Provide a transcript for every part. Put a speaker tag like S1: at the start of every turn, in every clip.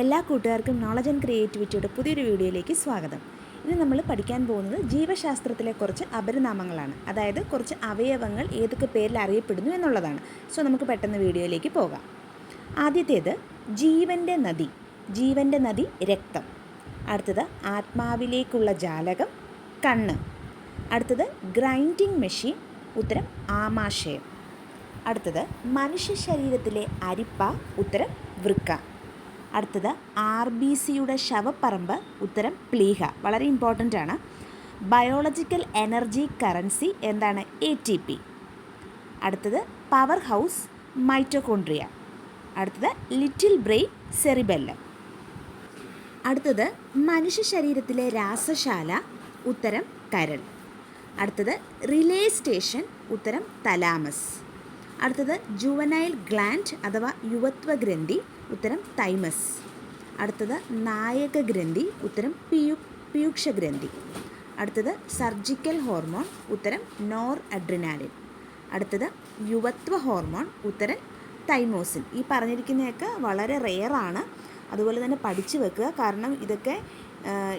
S1: എല്ലാ കൂട്ടുകാർക്കും knowledge and ക്രിയേറ്റിവിറ്റിയുടെ പുതിയൊരു വീഡിയോയിലേക്ക് സ്വാഗതം. ഇന്ന് നമ്മൾ പഠിക്കാൻ പോകുന്നത് ജീവശാസ്ത്രത്തിലെ കുറച്ച് അപരനാമങ്ങളാണ് അതായത് കുറച്ച് അവയവങ്ങൾ ഏതൊക്കെ പേരിൽ അറിയപ്പെടുന്നു എന്നുള്ളതാണ്. സോ നമുക്ക് പെട്ടെന്ന് വീഡിയോയിലേക്ക് പോകാം. ആദ്യത്തേത് ജീവന്റെ നദി. ജീവന്റെ നദി രക്തം. അടുത്തത് ആത്മാവിലേക്കുള്ള ജാലകം കണ്ണ്. അടുത്തത് ഗ്രൈൻഡിങ് മെഷീൻ. ഉത്തരം ആമാശയം. അടുത്തത് മനുഷ്യ ശരീരത്തിലെ അരിപ്പ ഉത്തരം വൃക്ക. അടുത്തത് ആർ ബി സിയുടെ ശവപ്പറമ്പ് ഉത്തരം പ്ലീഹ. വളരെ ഇമ്പോർട്ടന്റ് ആണ്. ബയോളജിക്കൽ എനർജി കറൻസി എന്താണ്? എ ടി പി അടുത്തത് പവർ ഹൗസ് മൈറ്റോകോൺട്രിയ അടുത്തത് ലിറ്റിൽ ബ്രെയിൻ സെറിബെല്ലം അടുത്തത് മനുഷ്യ ശരീരത്തിലെ രാസശാല ഉത്തരം കരൾ. അടുത്തത് റിലേ സ്റ്റേഷൻ ഉത്തരം തലാമസ് അടുത്തത് ജുവനൈൽ ഗ്ലാൻഡ് അഥവാ യുവത്വ ഗ്രന്ഥി ഉത്തരം തൈമസ് അടുത്തത് നായക ഗ്രന്ഥി ഉത്തരം പിയു പിയുക്ഷ ഗ്രന്ഥി. അടുത്തത് സർജിക്കൽ ഹോർമോൺ ഉത്തരം നോർ അഡ്രിനാലിൻ അടുത്തത് യുവത്വ ഹോർമോൺ ഉത്തരം തൈമോസിൻ ഈ പറഞ്ഞിരിക്കുന്നതൊക്കെ വളരെ റെയറാണ് അതുപോലെ തന്നെ പഠിച്ചു വെക്കുക. കാരണം ഇതൊക്കെ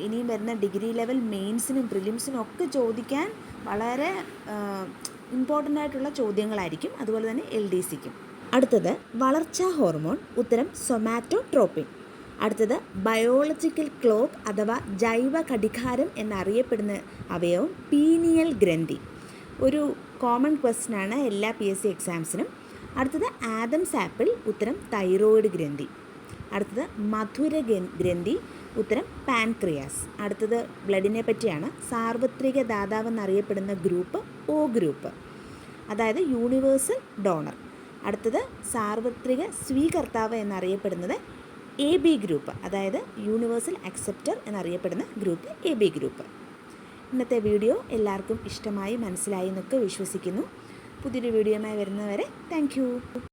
S1: ഇനിയും വരുന്ന ഡിഗ്രി ലെവൽ മെയിൻസിനും പ്രിലിംസിനും ഒക്കെ ചോദിക്കാൻ വളരെ ഇമ്പോർട്ടന്റ് ആയിട്ടുള്ള ചോദ്യങ്ങളായിരിക്കും. അതുപോലെ തന്നെ എൽ ഡി സിക്കും അടുത്തത് വളർച്ചാ ഹോർമോൺ ഉത്തരം സൊമാറ്റോട്രോപ്പിൻ. അടുത്തത് ബയോളജിക്കൽ ക്ലോക്ക് അഥവാ ജൈവ ഘടികാരം എന്നറിയപ്പെടുന്ന അവയവം പീനിയൽ ഗ്രന്ഥി. ഒരു കോമൺ ക്വസ്റ്റ്യൻ ആണ് എല്ലാ പി എസ് സി എക്സാംസിനും അടുത്തത് ആദംസ് ആപ്പിൾ ഉത്തരം തൈറോയിഡ് ഗ്രന്ഥി. അടുത്തത് മധുര ഗ്രന്ഥി. ഉത്തരം പാൻക്രിയാസ്. അടുത്തത് ബ്ലഡിനെ പറ്റിയാണ്. സാർവത്രിക ദാതാവ് എന്നറിയപ്പെടുന്ന ഗ്രൂപ്പ് ഒ ഗ്രൂപ്പ്. അതായത് യൂണിവേഴ്സൽ ഡോണർ. അടുത്തത് സാർവത്രിക സ്വീകർത്താവ് എന്നറിയപ്പെടുന്നത് എ ബി ഗ്രൂപ്പ്. അതായത് യൂണിവേഴ്സൽ അക്സെപ്റ്റർ എന്നറിയപ്പെടുന്ന ഗ്രൂപ്പ് എ ബി ഗ്രൂപ്പ്. ഇന്നത്തെ വീഡിയോ എല്ലാവർക്കും ഇഷ്ടമായി മനസ്സിലായി എന്നൊക്കെ വിശ്വസിക്കുന്നു. പുതിയൊരു വീഡിയോയുമായി വരുന്നവരെ താങ്ക്